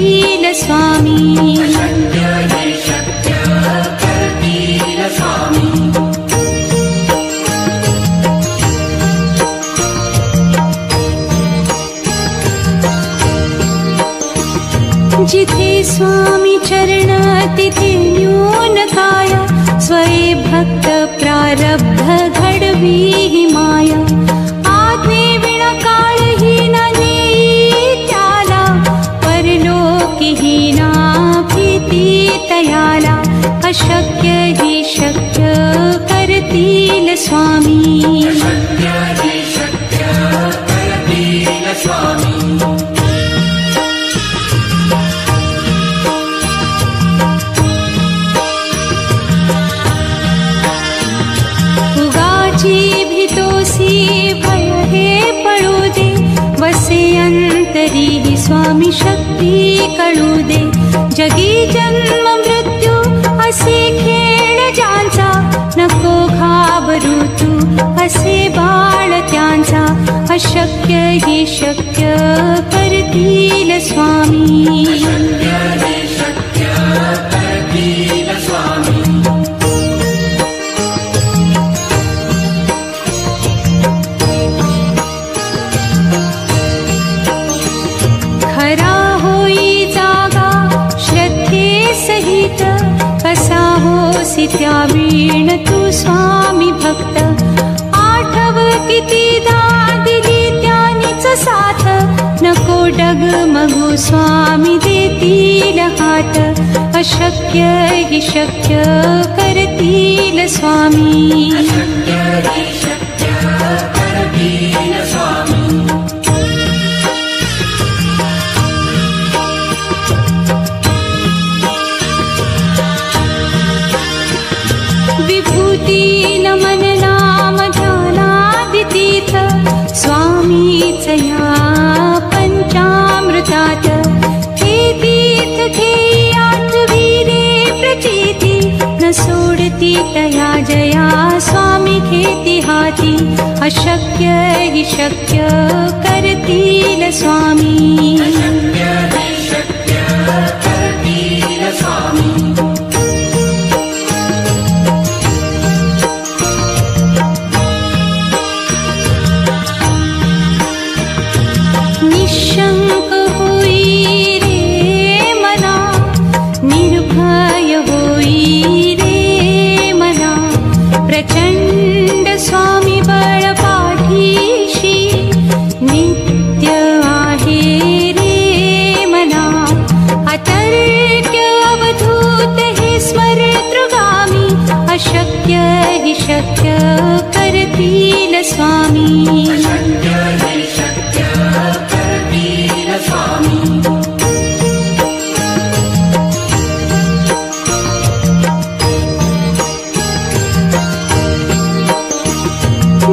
Venus fine. शक्य हि शक्य परतिलस्वामी गोस्वामी देतिल हाट अशक्य शक्य करतील स्वामी। तिहासि अशक्य हि शक्य करतील न स्वामी।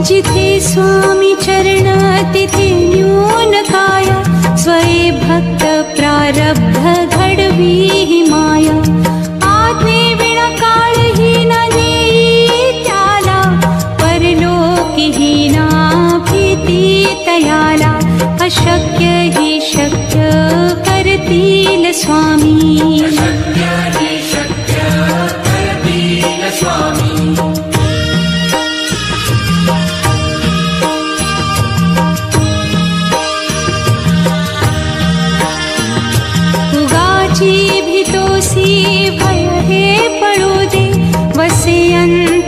जिते स्वामी चरणातिथिन्यूनकाय स्वये भक्त प्रारब्ध भक्तप्रारब्धगढवी माया। आत्मकालहीनादीत्या परलोकिही नापीति तयाला। अशक्य हि शक्य करतील न स्वामी।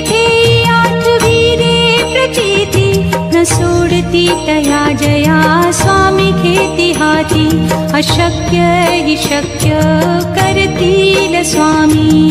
तीर्थ घेई आठवी रे प्रचिती न सोडती तया जया स्वामी घेती हाती। अशक्य शक्य करतील स्वामी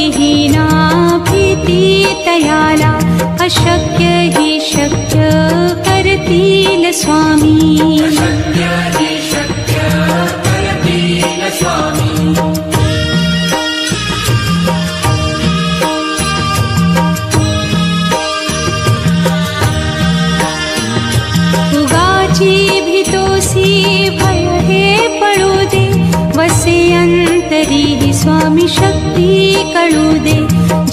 ना तयाला अशक्य हि शक्य करतील स्वामी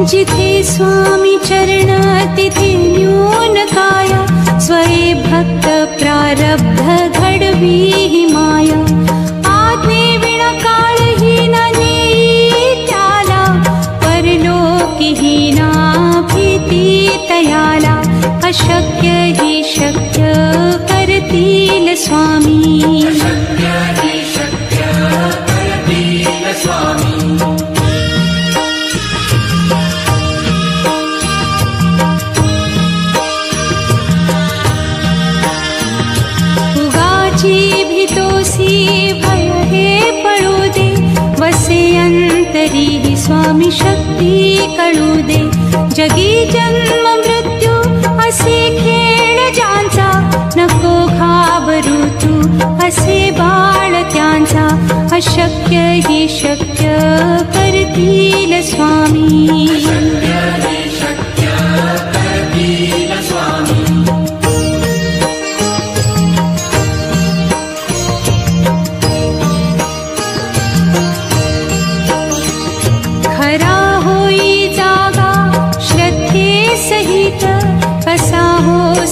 स्वामी चरण तिथे न्यून काया स्वये भक्त प्रारब्ध घडवी माया। आज्ञे विण काळहीन नेई त्याला परलोकीहीना भीती तयाला। अशक्य हि शक्य करतील स्वामी उगाची भीतोसी भय हे पळू दे वसे अंतरी ही स्वामी शक्ती कळू दे जगी जन्म मृत्यू असे खेळ ज्यांचा नको घाबरू तू असे बाळ त्यांचा। अशक्य ही शक्य करतील स्वामी। खरा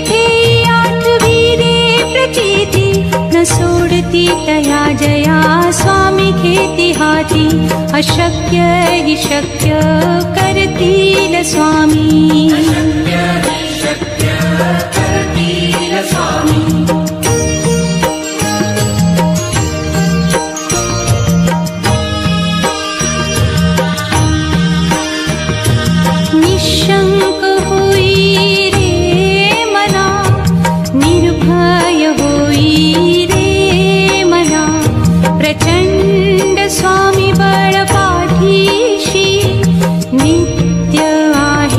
घेई आठवी रे प्रचिती न सोडती तया जया स्वामी घेती हाती अशक्य हि शक्य करतील स्वामी। निशंक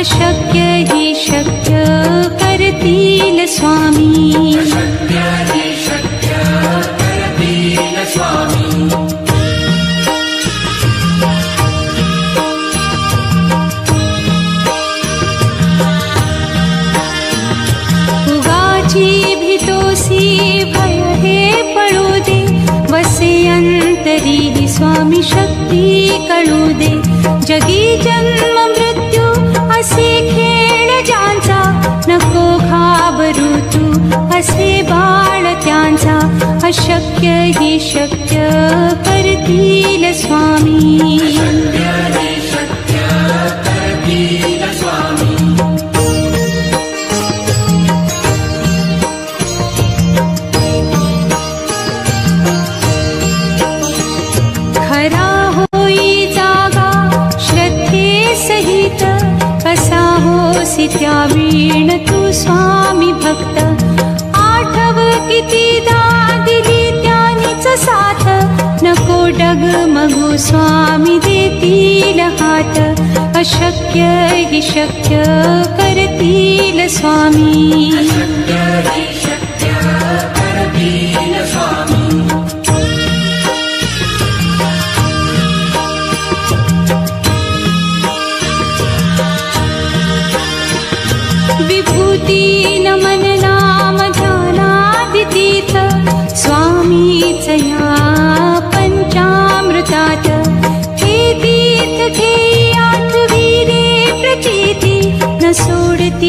अशक्य हि शक्य करतील स्वामी। उगाची भीतोसी भय हे दे वसे अंतरी ही स्वामी शक्ती कळू दे। जगी जन्म अशक्य हि शक्य करतील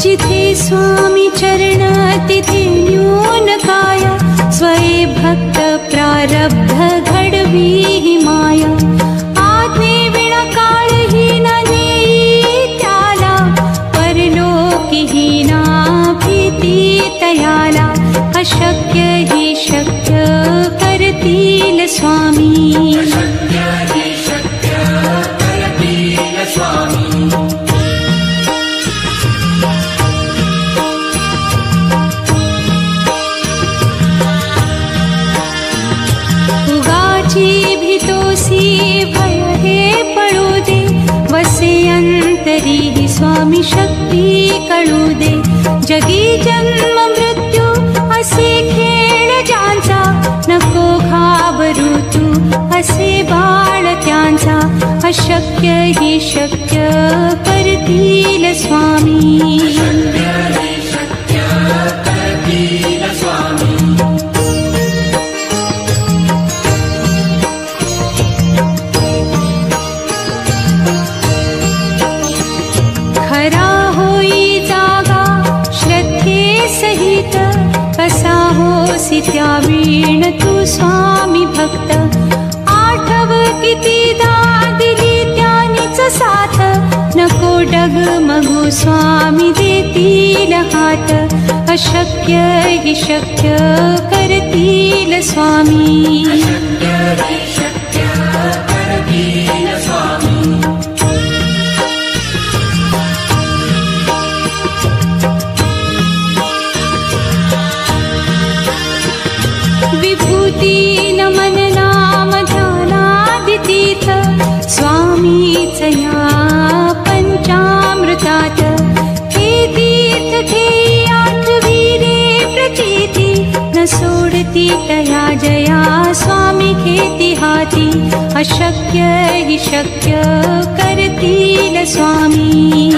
जिथे स्वामी चरण तिथे न्यून काय स्वये भक्त प्रारब्ध घडवी भीतोसी भय हे पळू दे वसे अंतरी ही स्वामी शक्ती कळू दे जगी जन्म मृत्यू असे खेळ ज्यांचा नको घाबरू तू असे बाळ त्यांचा. अशक्य ही शक्य करतील स्वामी वीण तू स्वामी भक्त। साथ। नको डगमगू स्वामी देतील हात। अशक्य हि शक्य करतील स्वामी घेती हाती अशक्य हि शक्य करतील स्वामी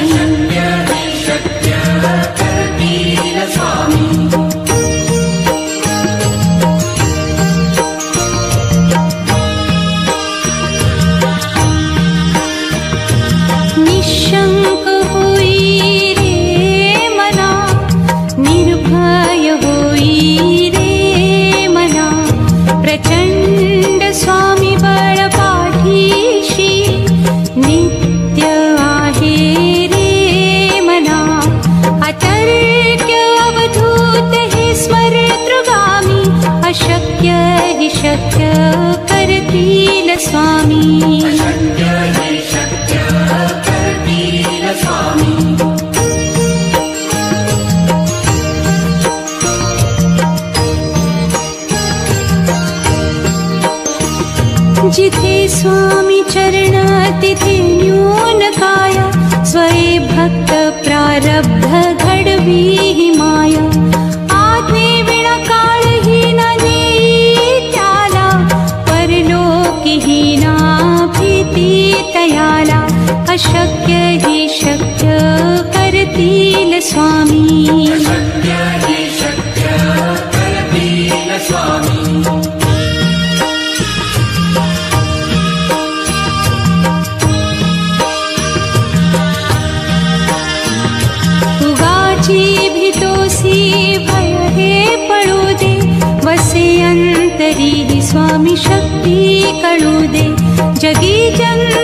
Swami. अशक्य हि शक्य करतील स्वामी। उगाची भीतोसी हे पळू दे वसे अंतरी ही स्वामी शक्ती दे। जगी जन्म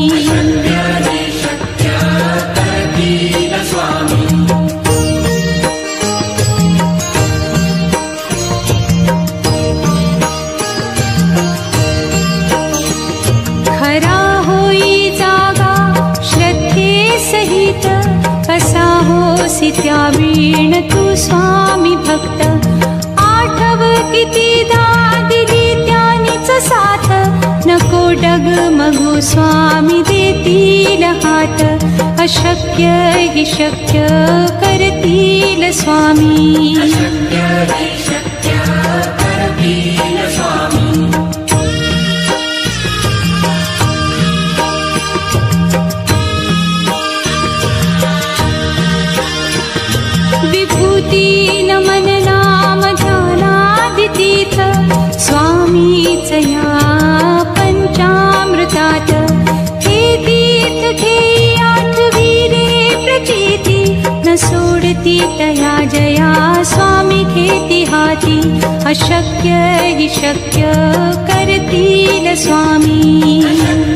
स्वामी देतील हात अशक्य हि शक्य करतील स्वामी जया स्वामी केति हाचि अशक्य हि शक्य करती न स्वामी।